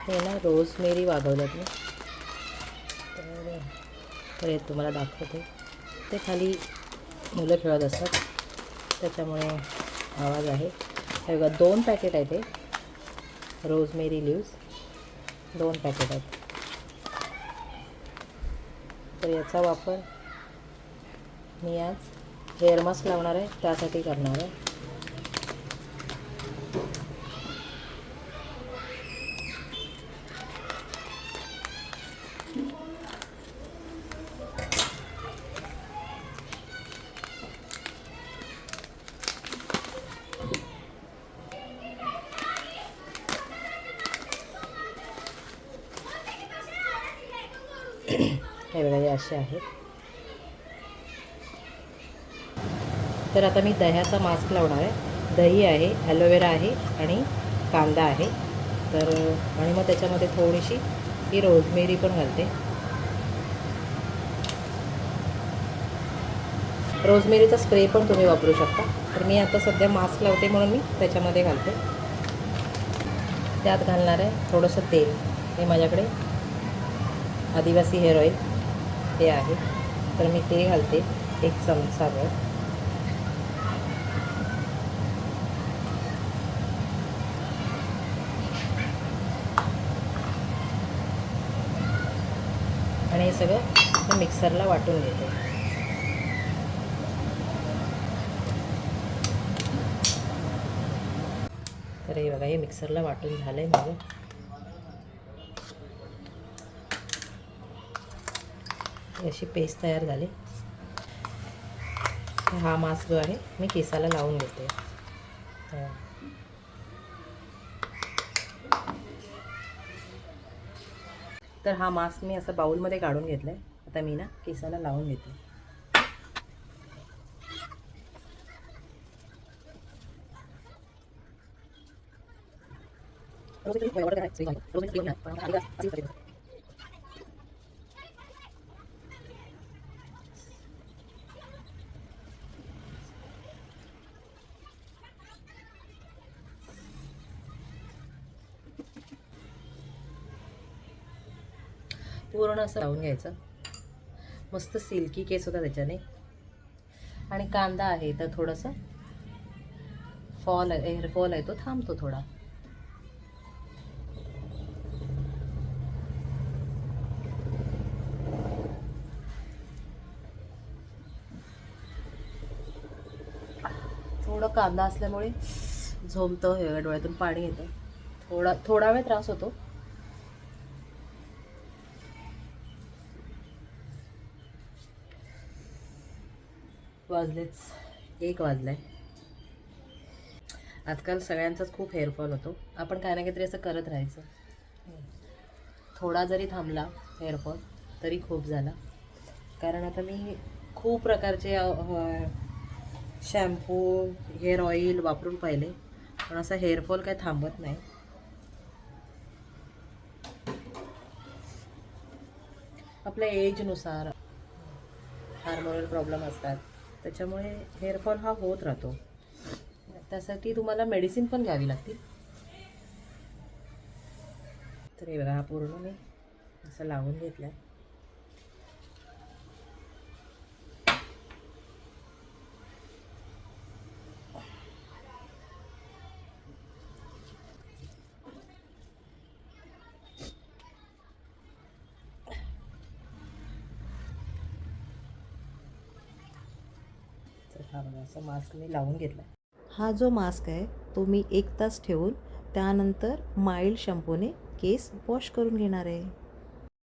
हे ना रोजमेरी वागवल्यात मी तर तर हे तुम्हाला दाखवते. ते खाली मुलं खेळत असतात. त्याच्यामुळे आवाज आहे. हे बघा दोन पॅकेट आहेत हे. रोजमेरी लिव्स दोन पॅकेट आहेत. तर याचा वापर मी आज हेअर मास्क लावणार आहे. त्यासाठी करणार आहे. हे बघा हे असे आहेत. तर आता मी दह्याचा मास्क लावणार आहे. दही आहे ॲलोवेरा आहे आणि कांदा आहे. तर आणि मग त्याच्यामध्ये थोडीशी ही रोजमेरी पण घालते. रोजमेरीचा स्प्रे पण तुम्ही वापरू शकता. तर मी आता सध्या मास्क लावते म्हणून मी त्याच्यामध्ये घालते. त्यात घालणार आहे थोडंसं तेल. हे माझ्याकडे आदिवासी हेअर ऑइल हे आहे. तर मी ते घालते एक चमचाभर आणि हे सगळं मिक्सरला वाटून घेते. तर हे बघा हे मिक्सरला वाटून झालं आहे माझं. अशी पेस्ट तयार झाली. हा मास्क जो आहे मी केसाला लावून घेते. तर हा मास्क मी असं बाऊलमध्ये काढून घेतला आहे आता मी ना केसाला लावून घेते. पूर्ण असं लावून घ्यायचं. मस्त सिल्की केस होता त्याच्याने. आणि कांदा आहे तर थोडंसं फॉल आहे हेअरफॉल आहे तो थांबतो थोडा. थोडं कांदा असल्यामुळे झोमतं हे डोळ्यातून पाणी येतं. थोडा थोडा वेळ त्रास होतो. वाजलेच. एक वाजलाय. आजकाल सगळ्यांचाच खूप हेअरफॉल होतो. आपण काय ना काहीतरी असं करत राहायचं. थोडा जरी थांबला हेअरफॉल तरी खूप झाला. कारण आता मी खूप प्रकारचे शॅम्पू हेअर ऑइल वापरून पाहिले. पण असा हेअरफॉल काय थांबत नाही. आपल्या एजनुसार हार्मोनल प्रॉब्लेम असतात. त्याच्यामुळे हेअरफॉल हा होत राहतो. त्यासाठी तुम्हाला मेडिसिन पण घ्यावी लागतील. तर हे बघा हा पूर्ण मी असं लावून घेतला आहे हा बघा असा मास्क मी लावून घेतला हा जो मास्क आहे तो मी एक तास ठेवून त्यानंतर माइल्ड शॅम्पूने केस वॉश करून घेणार आहे.